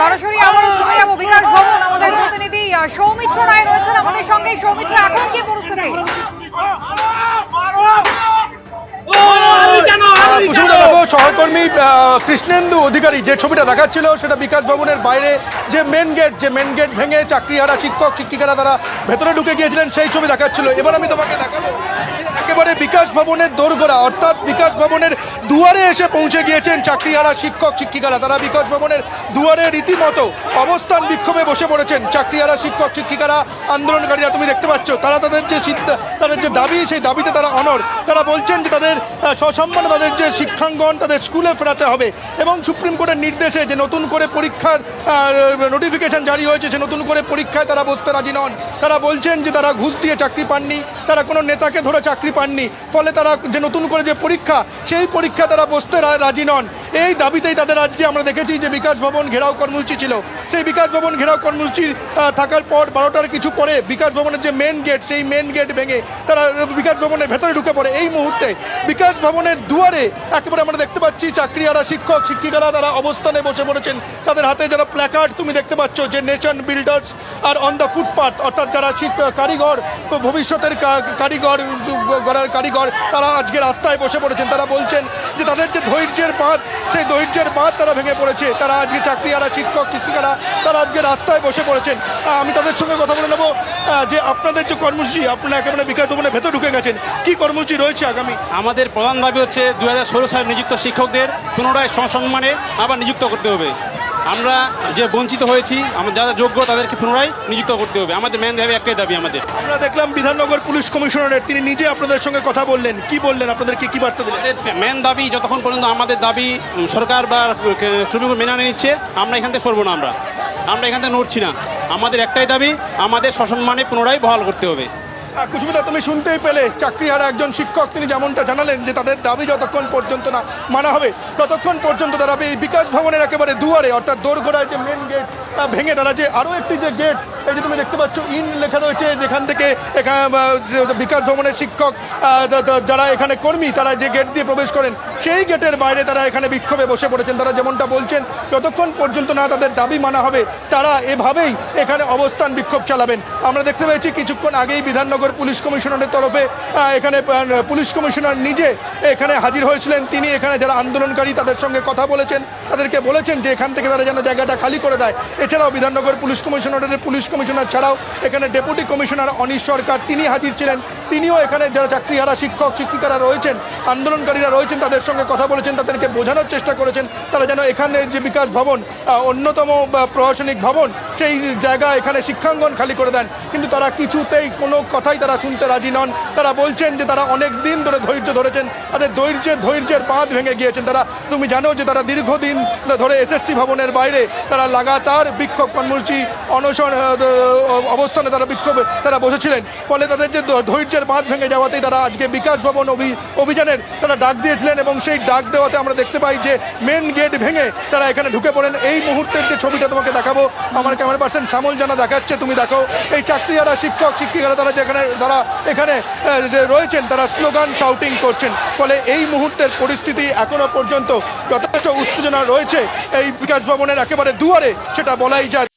সরাসরি আবারও চলে যাব বিকাশ ভবন, আমাদের প্রতিনিধি সৌমিত্র রায় রয়েছেন আমাদের সঙ্গে সৌমিত্র, এখন কি পরিস্থিতি? সহকর্মী কৃষ্ণেন্দু অধিকারী, যে ছবিটা দেখাচ্ছিল সেটা বিকাশ ভবনের বাইরে যে মেন গেট যে মেন গেট ভেঙে চাকরিহারা শিক্ষক, শিক্ষিকারা তারা ভেতরে ঢুকে গিয়েছিলেন, সেই ছবি দেখাচ্ছিল। এবার আমি তোমাকে দেখাবো। একেবারে বিকাশ ভবনের দোরগোড়া, অর্থাৎ বিকাশ ভবনের দুয়ারে এসে পৌঁছে গিয়েছেন চাকরিহারা শিক্ষক, শিক্ষিকারা। তারা বিকাশ ভবনের দুয়ারে রীতিমতো অবস্থান বিক্ষোভে বসে পড়েছেন চাকরিহারা শিক্ষক, শিক্ষিকারা, আন্দোলনকারীরা। তুমি দেখতে পাচ্ছ, তারা তাদের যে দাবি, সেই দাবিতে তারা অনর তারা বলছেন যে তাদের সসম্মানে তাদের যে শিক্ষাঙ্গন, তাদের স্কুলে ফেরাতে হবে। এবং সুপ্রিম কোর্টের নির্দেশে যে নতুন করে পরীক্ষার নোটিফিকেশন জারি হয়েছে, সে নতুন করে পরীক্ষায় তারা বসতে রাজি নন। তারা বলছেন যে তারা ঘুষ দিয়ে চাকরি পাননি, তারা কোনো নেতাকে ধরে চাকরি পাননি। ফলে তারা যে নতুন করে যে পরীক্ষা, সেই পরীক্ষা তারা বসতে রাজি নন। এই দাবিতেই তাদের আজকে আমরা দেখেছি যে বিকাশ ভবন ঘেরাও কর্মসূচি ছিল। সেই বিকাশ ভবন ঘেরাও কর্মসূচি থাকার পর বারোটার কিছু পরে বিকাশ ভবনের যে মেন গেট সেই মেন গেট ভেঙে তারা বিকাশ ভবনের ভেতরে ঢুকে পড়ে। এই মুহূর্তে বিকাশ ভবনের দুয়ারে একেবারে আমরা দেখতে পাচ্ছি চাকরিয়ারা, শিক্ষক, শিক্ষিকারা তারা অবস্থানে বসে পড়েছেন। তাদের হাতে যারা প্ল্যাকার্ড তুমি দেখতে পাচ্ছ যে nation builders are on the footpath অর্থাৎ যারা কারিগর ভবিষ্যতের কারিগর, গড়ার কারিগর, তারা আজকে রাস্তায় বসে পড়েছেন। তারা বলছেন যে তাদের যে ধৈর্যের বাঁধ সেই দৈর্যের বাঁধ তারা ভেঙে পড়েছে। তারা আজকে চাকরিয়ারা, শিক্ষক, শিক্ষিকারা, তারা আজকে রাস্তায় বসে পড়েছেন। আমি তাদের সঙ্গে কথা বলে নেব। যে আপনাদের যে কর্মসূচি, আপনারা একেবারে বিকাশ ভবনের ভেতর ঢুকে গেছেন। কি কর্মসূচি রয়েছে আগামী? আমাদের প্রধান দাবি হচ্ছে দু হাজার ষোলো সালে নিযুক্ত শিক্ষকদের পুনরায় সসম্মানে আবার নিযুক্ত করতে হবে। আমরা যে বঞ্চিত হয়েছি আমার যারা যোগ্য তাদেরকে পুনরায় নিযুক্ত করতে হবে। আমাদের মেন দাবি একটাই দাবি আমাদের। আমরা দেখলাম বিধাননগর পুলিশ কমিশনারের তিনি নিজে আপনাদের সঙ্গে কথা বললেন। কি বললেন? আপনাদেরকে কি বার্তা দিলেন? মেন দাবি যতক্ষণ পর্যন্ত আমাদের দাবি সরকার বা শ্রমিক মেনে নিচ্ছে আমরা এখান থেকে সরবো না আমরা। আমরা এখান থেকে নড়ছি না। আমাদের একটাই দাবি আমাদের সসম্মানে পুনরায় বহাল করতে হবে। কুসুমিতা, তুমি শুনতেই পেলে চাকরি চাকরিহারা একজন শিক্ষক। তিনি যেমনটা জানালেন যে তাদের দাবি যতক্ষণ পর্যন্ত না মানা হবে, ততক্ষণ পর্যন্ত তারা এই বিকাশ ভবনের একেবারে দুয়ারে, অর্থাৎ দোরগোড়ায় যে মেন গেট ভেঙে তারা যে আরও একটি যে গেট এই যে তুমি দেখতে পাচ্ছ, ইন লেখা রয়েছে যেখান থেকে বিকাশ ভবনের শিক্ষক যারা এখানে কর্মী, তারা যে গেট দিয়ে প্রবেশ করেন, সেই গেটের বাইরে তারা এখানে বিক্ষোভে বসে পড়েছেন। তারা যেমনটা বলছেন, যতক্ষণ পর্যন্ত না তাদের দাবি মানা হবে, তারা এভাবেই এখানে অবস্থান বিক্ষোভ চালাবেন। আমরা দেখতে পেয়েছি কিছুক্ষণ আগেই বিধাননগর পুলিশ কমিশনারের তরফে এখানে পুলিশ কমিশনার নিজে এখানে হাজির হয়েছিলেন। তিনি এখানে যারা আন্দোলনকারী তাদের সঙ্গে কথা বলেছেন, তাদেরকে বলেছেন যে এখান থেকে তারা যেন জায়গাটা খালি করে দেয়। এছাড়াও বিধাননগর পুলিশ কমিশনারের পুলিশ কমিশনার ছাড়াও এখানে ডেপুটি কমিশনার অনিশ সরকার, তিনি হাজির ছিলেন। তিনিও এখানে যারা চাকরিহারা শিক্ষক, শিক্ষিকারা রয়েছেন, আন্দোলনকারীরা রয়েছেন, তাদের সঙ্গে কথা বলেছেন, তাদেরকে বোঝানোর চেষ্টা করেছেন, তারা যেন এখানে যে বিকাশ ভবন অন্যতম প্রশাসনিক ভবন, সেই জায়গা এখানে শিক্ষাঙ্গন খালি করে দেন। কিন্তু তারা কিছুতেই কোনো কথাই তারা শুনতে রাজি নন। তারা বলছেন যে তারা অনেক দিন ধরে ধৈর্য ধরেছেন, তাদের ধৈর্যের ধৈর্যের বাঁধ ভেঙে গিয়েছেন তারা। তুমি জানো যে তারা দীর্ঘদিন ধরে এসএসসি ভবনের বাইরে তারা লাগাতার বিক্ষোভ কর্মসূচি, অনশন অবস্থানে তারা বিক্ষোভে, তারা বসেছিলেন। ফলে তাদের যে ধ- ধৈর্যের বাঁধ ভেঙে যাওয়াতেই তারা আজকে বিকাশ ভবন অভি- অভিযানের তারা ডাক দিয়েছিলেন এবং সেই ডাক দেওয়াতে আমরা দেখতে পাই যে মেন গেট ভেঙে তারা এখানে ঢুকে পড়েন। এই মুহূর্তের যে ছবিটা তোমাকে দেখাবো, আমার ক্যামেরা পার্সন শ্যামল জানা দেখাচ্ছে, তুমি দেখো। এই চাকরিহারা শিক্ষক, শিক্ষিকারা তারা যেখানে, তারা এখানে যে রয়েছেন, তারা স্লোগান শাউটিং করছেন। ফলে এই মুহূর্তের পরিস্থিতি এখনও পর্যন্ত যথেষ্ট উত্তেজনা রয়েছে। এই বিকাশ ভবনের একেবারে দুয়ারে সেটা বলাই যায়।